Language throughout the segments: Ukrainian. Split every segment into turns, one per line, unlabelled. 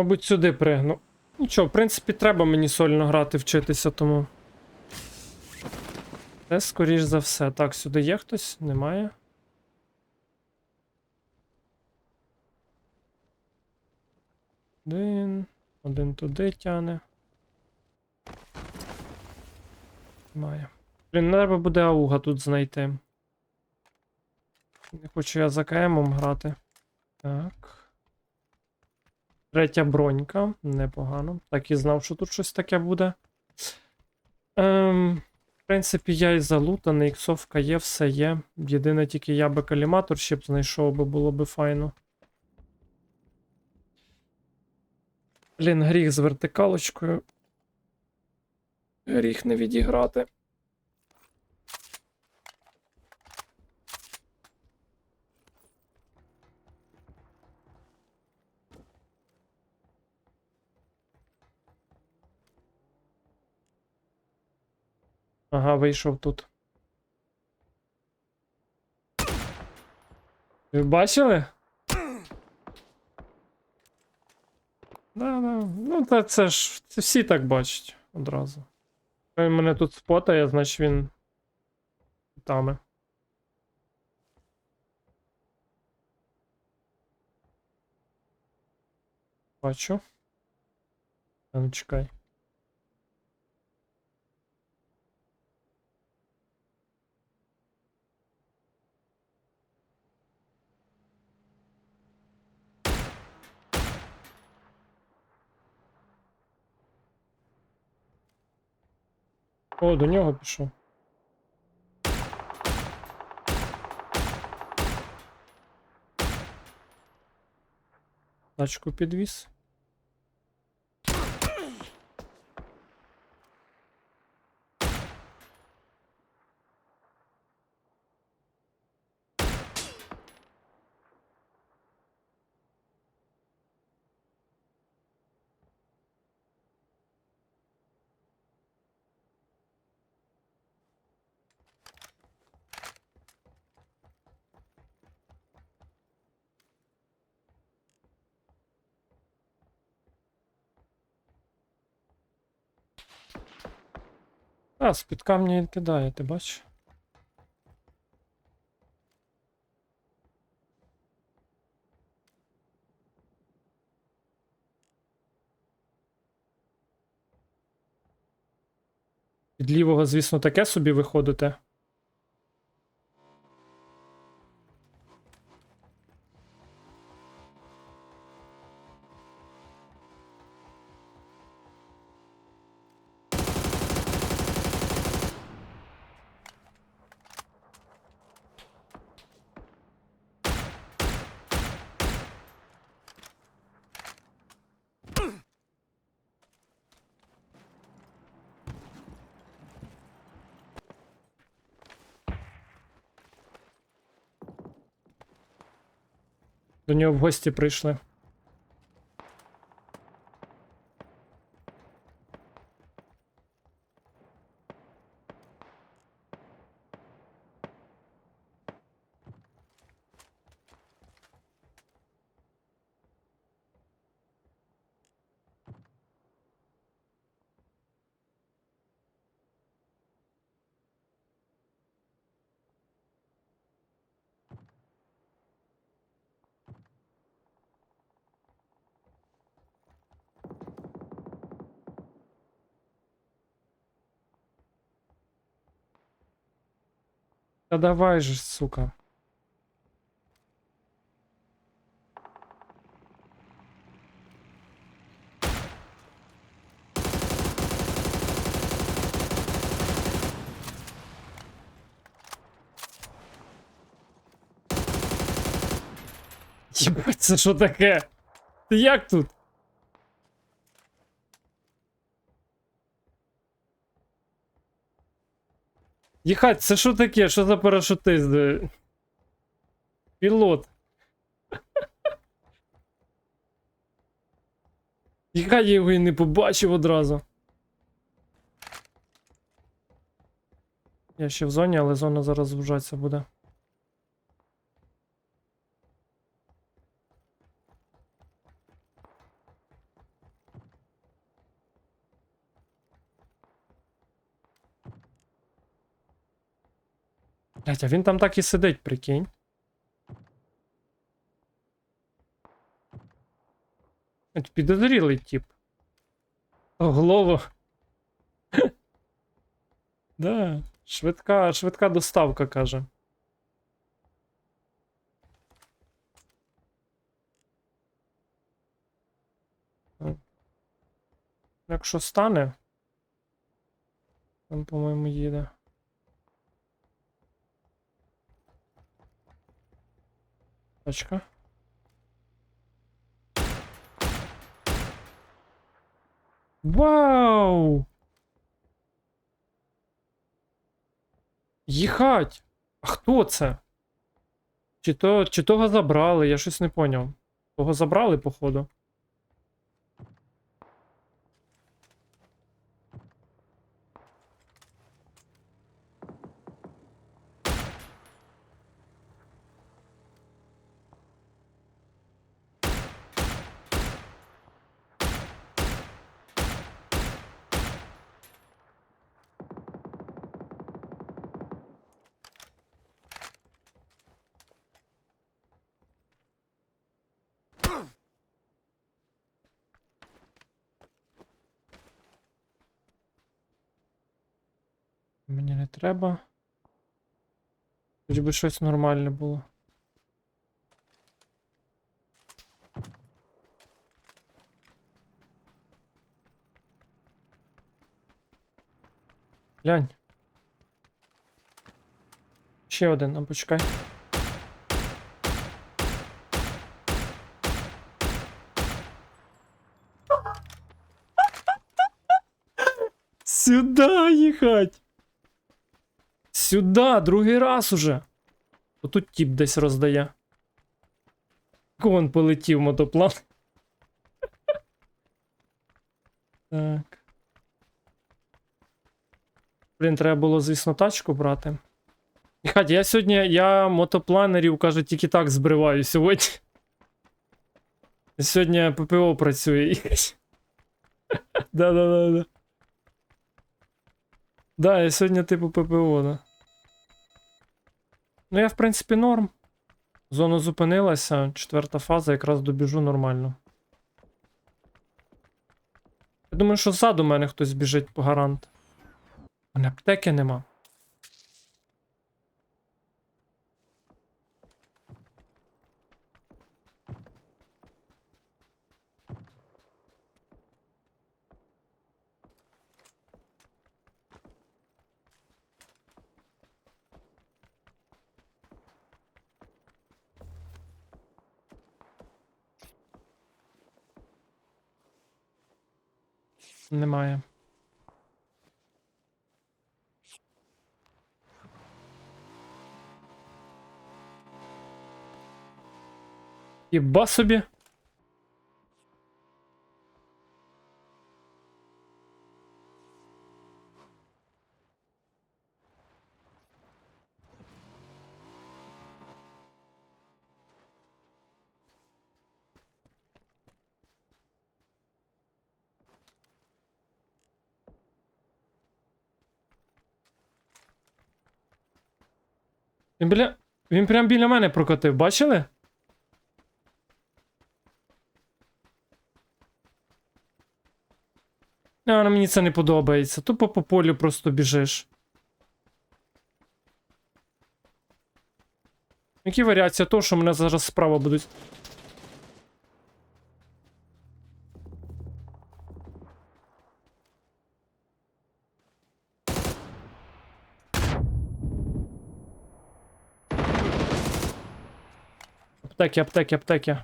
Мабуть, сюди пригну. Нічого, в принципі, треба мені сольно грати, вчитися, тому. Це скоріш за все. Так, сюди є хтось? Немає. Один. Один туди тяне. Немає. Блін, треба буде ауга тут знайти. Не хочу я за КМом грати. Так. Третя бронька. Непогано. Так і знав, що тут щось таке буде. Ем, в принципі, я і залутаний, іксовка є, все є. Єдине тільки я би каліматор ще б знайшов би, було би файно. Блін, гріх з вертикалочкою. Гріх не відіграти. Ага, вийшов тут. Ви бачили? Да, да. Ну, та це ж це всі так бачать одразу. Він мене тут спотає, значить він таме. Бачу. А ну чекай. О, до нього пішов. Тачку підвіз. А, з-під камня кидає, ти бачиш? Від лівого, звісно, таке собі виходите. До нього в гості прийшли. Та давай же, сука. Єбать, це що таке? Ти як тут? Їхать, це що таке? Що за парашутист? Пілот. Їхать я його і не побачив одразу. Я ще в зоні, але зона зараз звужатися буде. Блять, а він там так і сидить, прикинь. Підозрілий тип. Голову. да, швидка, швидка доставка, каже. Якщо стане, там, по-моєму, їде. Тачка. Вау! Їхать! А хто це? Чи то, чи того забрали, я щось не поняв. Того забрали, походу. Мені не треба. Хоч би щось нормальне було. Глянь. Ще один, а почекай. Сюда їхать! Сюда, другий раз уже. Отут тіп десь роздає. Вон полетів мотоплан. Так. Блін, треба було, звісно, тачку брати. Хать, я сьогодні, я мотопланерів, каже, тільки так збриваю сьогодні. Сьогодні ППО працює. Да-да-да-да. Да, я сьогодні типу ППО, да. Ну, я, в принципі, норм. Зона зупинилася, четверта фаза, якраз добіжу нормально. Я думаю, що ззаду мене хтось біжить по гарант. У мене аптеки нема. Немає. Єба собі. Він біля. Він прям біля мене прокотив, бачили? А, мені це не подобається. Тупо по полю просто біжиш. Які варіації того, що мене зараз справа будуть. Аптеки, аптеки, аптеки.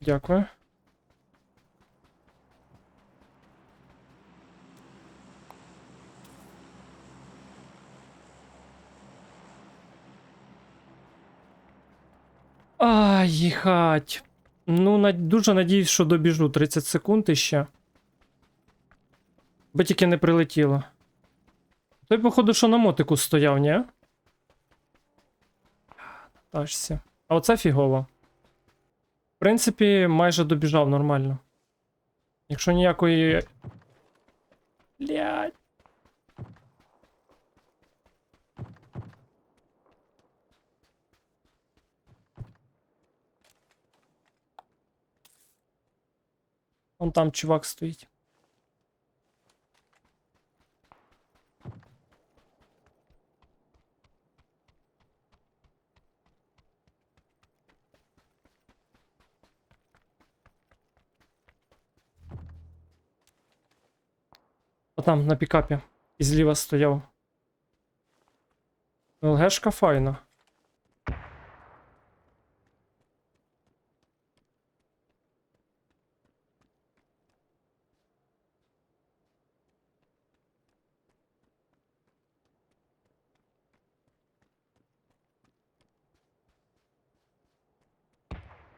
Дякую. Ай, їхать. Ну, на... дуже надіюсь, що добіжу 30 секунд іще. Би тільки не прилетіло. Той, походу, що на мотику стояв, ні? тачці. А оце фігово. В принципі, майже добіжав нормально. Якщо ніякої. Блять. Вон там чувак стоїть. Там на пікапі. І зліва стояв. ЛГшка файна.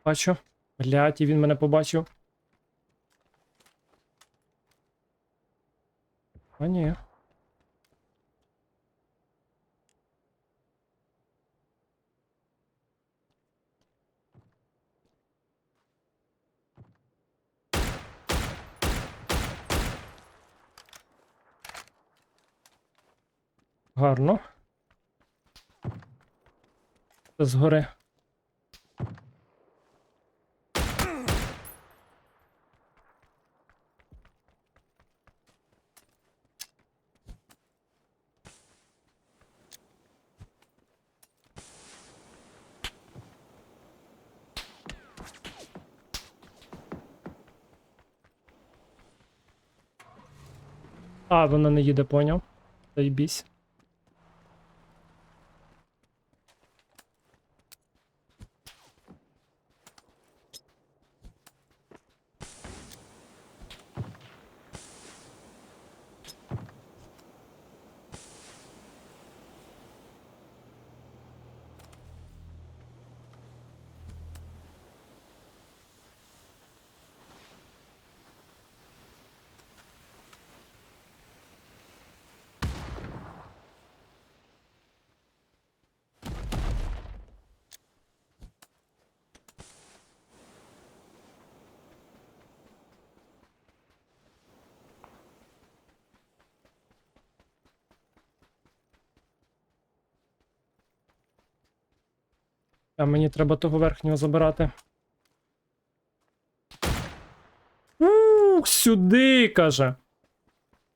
Бачу. Блять, і він мене побачив. А ні. Гарно. Згори. Вона не їде, поняв. Заїбісь. А мені треба того верхнього забирати. Ух, сюди, каже.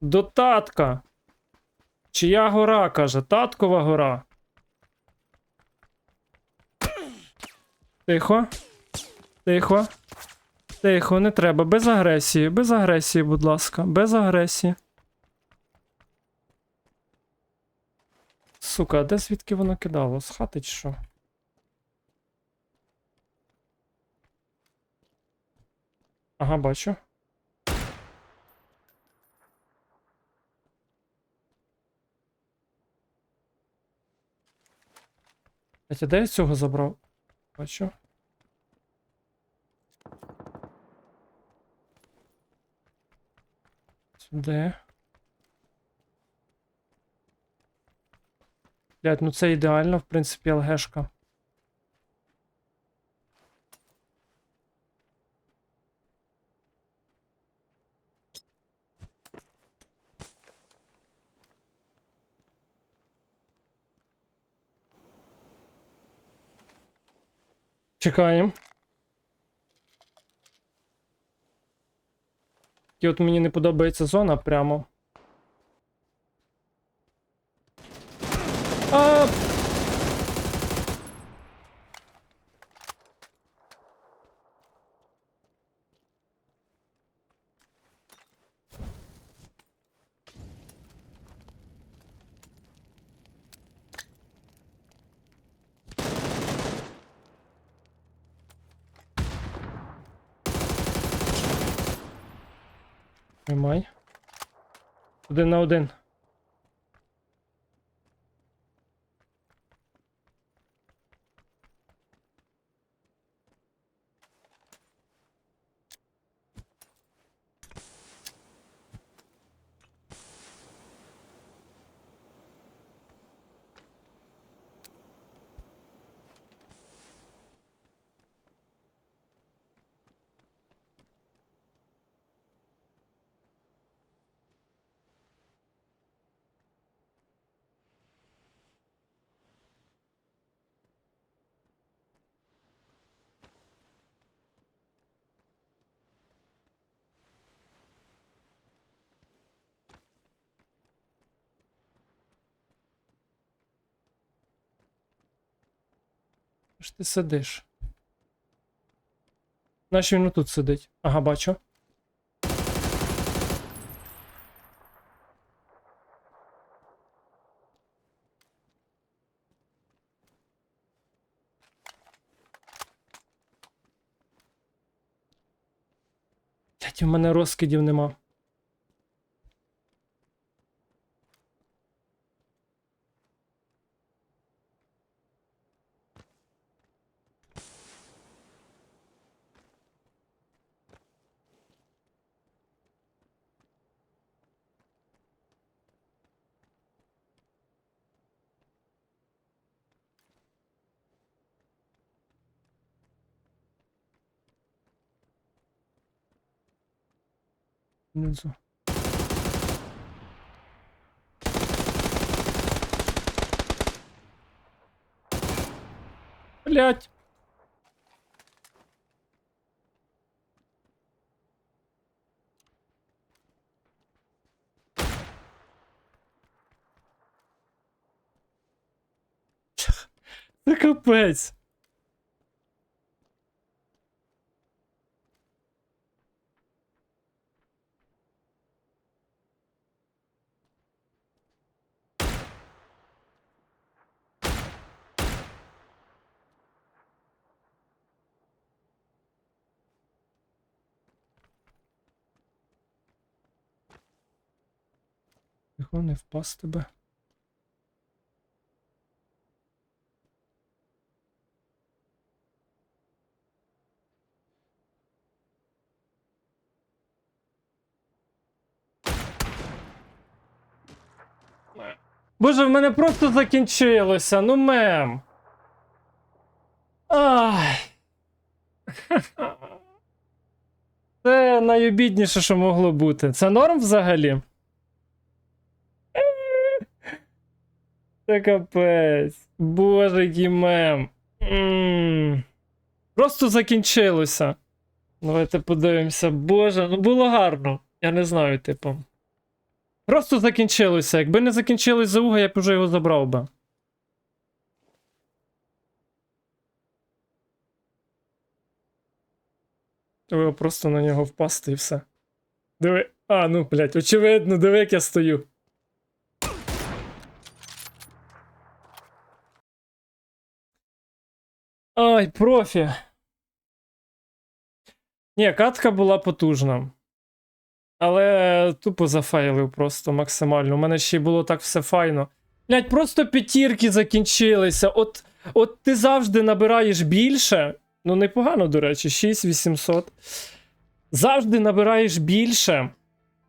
До татка. Чия гора, каже, таткова гора. Тихо. Тихо. Тихо, не треба. Без агресії. Без агресії, будь ласка. Без агресії. Сука, а де звідки воно кидало? З хати чи що? Ага, бачу. Хотя де я цього забрав? Бачу. Сюди. Блядь, ну це ідеально, в принципі, ЛГшка. Чекаємо. І от мені не подобається зона прямо. А... Тримай. Один на один. Ж ти сидиш? Наче він тут сидить. Ага, бачу. Блять, у мене розкидів нема. Внизу. Блять. Капець. Тихо, не впасти би. Боже, в мене просто закінчилося, ну мем. Ай. Це найобідніше, що могло бути. Це норм взагалі? Це капець. Боже, який мем. Просто закінчилося. Давайте подивимося. Боже, ну було гарно. Я не знаю, типу. Просто закінчилося. Якби не закінчилось за уга, я б уже його забрав би. Треба просто на нього впасти і все. Диви. А, ну, блядь, очевидно, диви, як я стою. Ай, профі. Ні, катка була потужна. Але тупо зафейлив просто максимально. У мене ще й було так все файно. Блять, просто п'ятірки закінчилися. От, от ти завжди набираєш більше. Ну, непогано, до речі, 6800. Завжди набираєш більше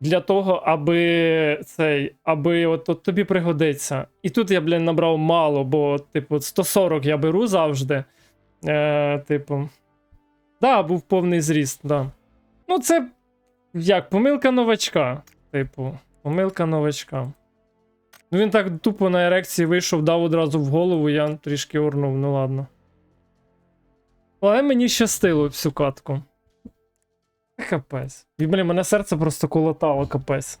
для того, аби цей, аби от, от тобі пригодиться. І тут я, блін, набрав мало, бо, типу, 140 я беру завжди. Е, типу. Да, був повний зріст, да. Ну, це як, помилка новачка. Типу, помилка новачка. Ну він так тупо на ерекції вийшов, дав одразу в голову, я трішки орнув, ну ладно. Але мені щастило всю катку. Капець. І, блін, мене серце просто колотало, капець.